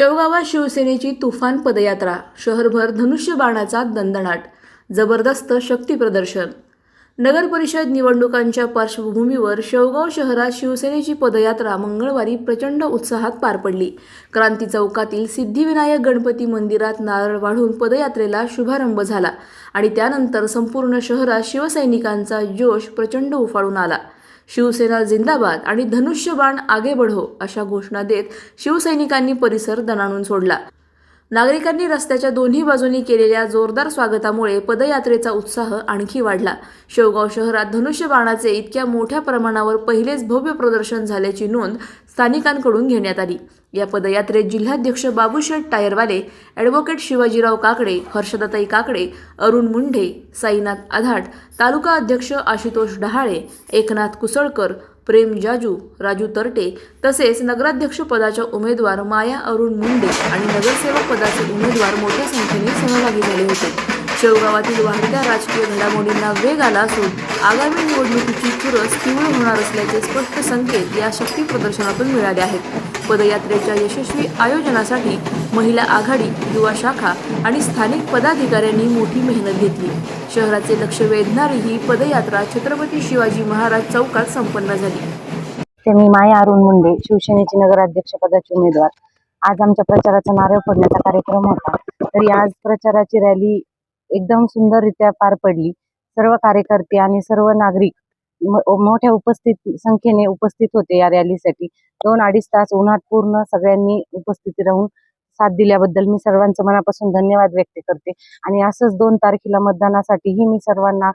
शेवगावात शिवसेनेची तुफान पदयात्रा शहरभर धनुष्यबाणाचा दणदणाट जबरदस्त शक्तीप्रदर्शन नगरपरिषद नगर परिषद निवडणुकांच्या पार्श्वभूमीवर शेवगाव शहरात शिवसेनेची पदयात्रा मंगळवारी प्रचंड उत्साहात पार पडली. क्रांती चौकातील सिद्धिविनायक गणपती मंदिरात नारळ वाढून पदयात्रेला शुभारंभ झाला आणि त्यानंतर संपूर्ण शहरात शिवसैनिकांचा जोश प्रचंड उफाळून आला. शिवसेना जिंदाबाद आणि धनुष्यबाण आगे बढो अशा घोषणा देत शिवसैनिकांनी परिसर दणाणून सोडला. नागरिकांनी रस्त्याच्या दोन्ही बाजूंनी केलेल्या जोरदार स्वागतामुळे पदयात्रेचा उत्साह आणखी वाढला. शेवगाव शहरात धनुष्यबाणाचे इतक्या मोठ्या प्रमाणावर पहिलेच भव्य प्रदर्शन झाल्याची नोंद स्थानिकांकडून घेण्यात आली. या पदयात्रेत जिल्हाध्यक्ष बाबूशेठ टायरवाले ॲडव्होकेट शिवाजीराव काकडे हर्षदाताई काकडे अरुण मुंढे साईनाथ आधाट तालुका अध्यक्ष आशुतोष डहाळे एकनाथ कुसळकर प्रेम जाजू राजू तरटे तसेच नगराध्यक्षपदाच्या उमेदवार माया अरुण मुंडे आणि नगरसेवक पदाचे उमेदवार मोठ्या संख्येने सहभागी झाले होते. शेवगावातील वाढत्या राजकीय घडामोडींना वेग आला असून आगामी निवडणुकीची चुरस तीव्र होणार असल्याचे स्पष्ट संकेत या शक्ती प्रदर्शनातून मिळाले आहेत. पदयात्रेच्या यशस्वी आयोजनासाठी महिला आघाडी युवा शाखा आणि स्थानिक पदाधिकाऱ्यांनी मोठी मेहनत घेतली. शहराचे लक्ष वेधणारी ही पदयात्रा छत्रपती शिवाजी महाराज चौकात संपन्न झाली. ते मी माया अरुण मुंडे शिवसेनेचे नगराध्यक्ष पदाचे उमेदवार. आज आमच्या प्रचाराचा नारळ फोडण्याचा कार्यक्रम होता. तरी आज प्रचाराची रॅली एकदम सुंदररित्या पार पडली. सर्व कार्यकर्ते आणि सर्व नागरिक मोठ्या उपस्थित संख्येने उपस्थित होते या रॅलीसाठी. दोन अडीच तास उन्हात पूर्ण सगळ्यांनी उपस्थिती राहून साथ दिल्याबद्दल मी सर्वांचं मनापासून धन्यवाद व्यक्त करते. आणि असंच दोन तारखेला मतदानासाठीही मी सर्वांना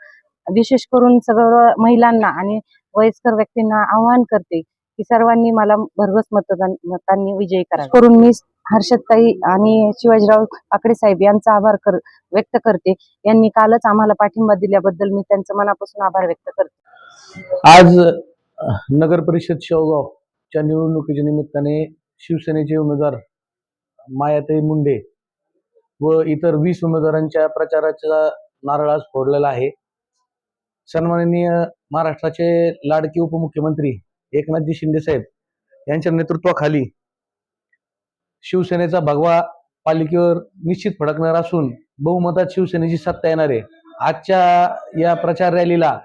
विशेष करून सगळं महिलांना आणि वयस्कर व्यक्तींना आवाहन करते की सर्वांनी मला भरघोस मतदान मतांनी विजयी करा करून मी हर्षदताई आणि शिवाजीराव आकडे साहेब यांचा आभार कर व्यक्त करते. यांनी कालच आम्हाला पाठिंबा दिल्याबद्दल मी त्यांचं मनापासून आभार व्यक्त करते. आज नगर परिषद शेवगावच्या निवडणुकीच्या निमित्ताने शिवसेनेचे उमेदवार मायाताई मुंडे व इतर वीस उमेदवारांच्या प्रचाराचा नारळ आज फोडलेला आहे. सन्माननीय महाराष्ट्राचे लाडके उपमुख्यमंत्री एकनाथजी शिंदे साहेब यांच्या नेतृत्वाखाली शिवसेनेचा भगवा पालिकेवर निश्चित फडकणार असून बहुमतात शिवसेनेची सत्ता येणार आहे. आजच्या या प्रचार रॅलीला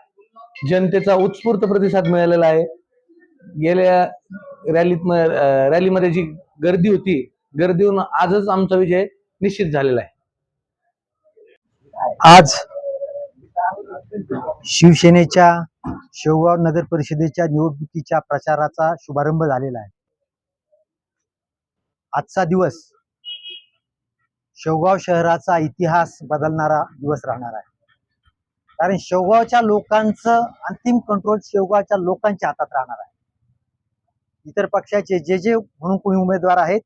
जनतेचा उत्स्फूर्त प्रतिसाद मिळालेला आहे. गेल्या रॅलीत रॅलीमध्ये जी गर्दी होती गर्दीहून आजच आमचा विजय निश्चित झालेला आहे. आज शिवसेनेच्या शेवगाव नगर परिषदेच्या निवडणुकीच्या प्रचाराचा शुभारंभ झालेला आहे. आजचा दिवस शेवगाव शहराचा इतिहास बदलणारा दिवस राहणार आहे. कारण शेवगावच्या लोकांचं अंतिम कंट्रोल शेवगावच्या लोकांच्या हातात राहणार आहे. इतर पक्षाचे जे जे म्हणून कोणी उमेदवार आहेत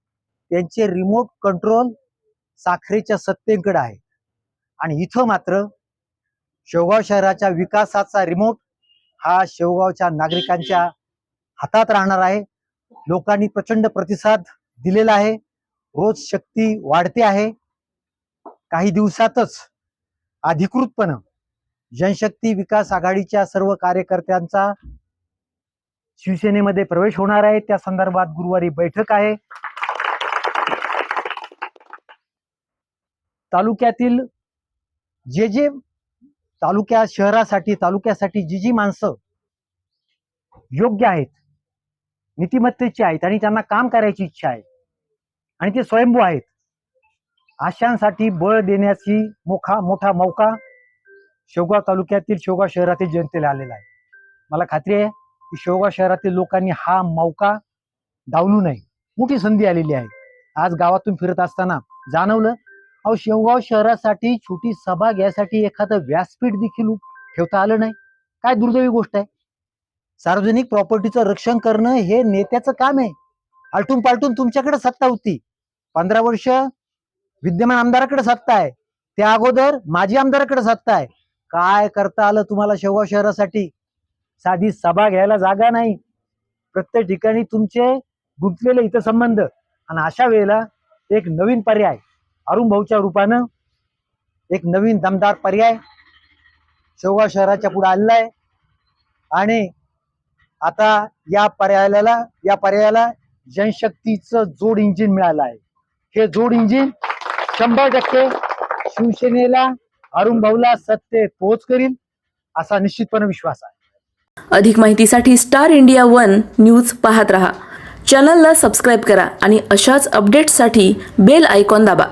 त्यांचे रिमोट कंट्रोल साखरेच्या सत्तेकडे आहे आणि इथं मात्र शेवगाव शहराच्या विकासाचा रिमोट हा शेवगावच्या नागरिकांच्या हातात राहणार आहे. लोकांनी प्रचंड प्रतिसाद दिलेला आहे. रोज शक्ती वाढते आहे. काही दिवसातच अधिकृतपणे जनशक्ती विकास आघाडीच्या सर्व कार्यकर्त्यांचा शिवसेनेमध्ये प्रवेश होणार आहे. त्या संदर्भात गुरुवारी बैठक आहे. तालुक्यातील जे जे तालुक्या शहरासाठी तालुक्यासाठी जी जी माणसं योग्य आहेत नीतिमत्तेची आहेत आणि त्यांना काम करायची इच्छा आहे आणि ते स्वयंभू आहेत. आशांसाठी बळ देण्याची मोठा मोठा मौका शेवगाव तालुक्यातील शेवगाव शहरातील जनतेला आलेला आहे. मला खात्री आहे की शेवगाव शहरातील लोकांनी हा मौका डावलू नये. मोठी संधी आलेली आहे. आज गावातून फिरत असताना जाणवलं अहो शेवगाव शहरासाठी छोटी सभा घ्यायसाठी एखादं व्यासपीठ देखील ठेवता आलं नाही. काय दुर्दैवी गोष्ट आहे? सार्वजनिक प्रॉपर्टीचं रक्षण करणं हे नेत्याचं काम आहे. आलटून पालटून तुमच्याकडे सत्ता होती. पंधरा वर्ष विद्यमान आमदाराकडे सत्ता आहे त्या अगोदर माजी आमदाराकडे सत्ता आहे काय करता आलं तुम्हाला शेवगाव शहरासाठी? साधी सभा घ्यायला जागा नाही. प्रत्येक ठिकाणी तुमचे गुंतलेले हितसंबंध आणि अशा वेळेला एक नवीन पर्याय अरुण भाऊच्या रूपानं एक नवीन दमदार पर्याय शेवगाव शहराच्या पुढे आलेला आहे. आणि आता या पर्यायाला या पर्यायाला जनशक्तीचं जोड इंजिन मिळालं आहे. हे जोड इंजिन शंभर टक्के शिवसेनेला अरुण भाऊला सत्य पोहोच करील असा निश्चितपणे विश्वास आहे. अधिक माहितीसाठी स्टार इंडिया वन न्यूज पाहत रहा. चॅनलला सबस्क्राईब करा आणि अशाच अपडेट्ससाठी बेल आयकॉन दाबा.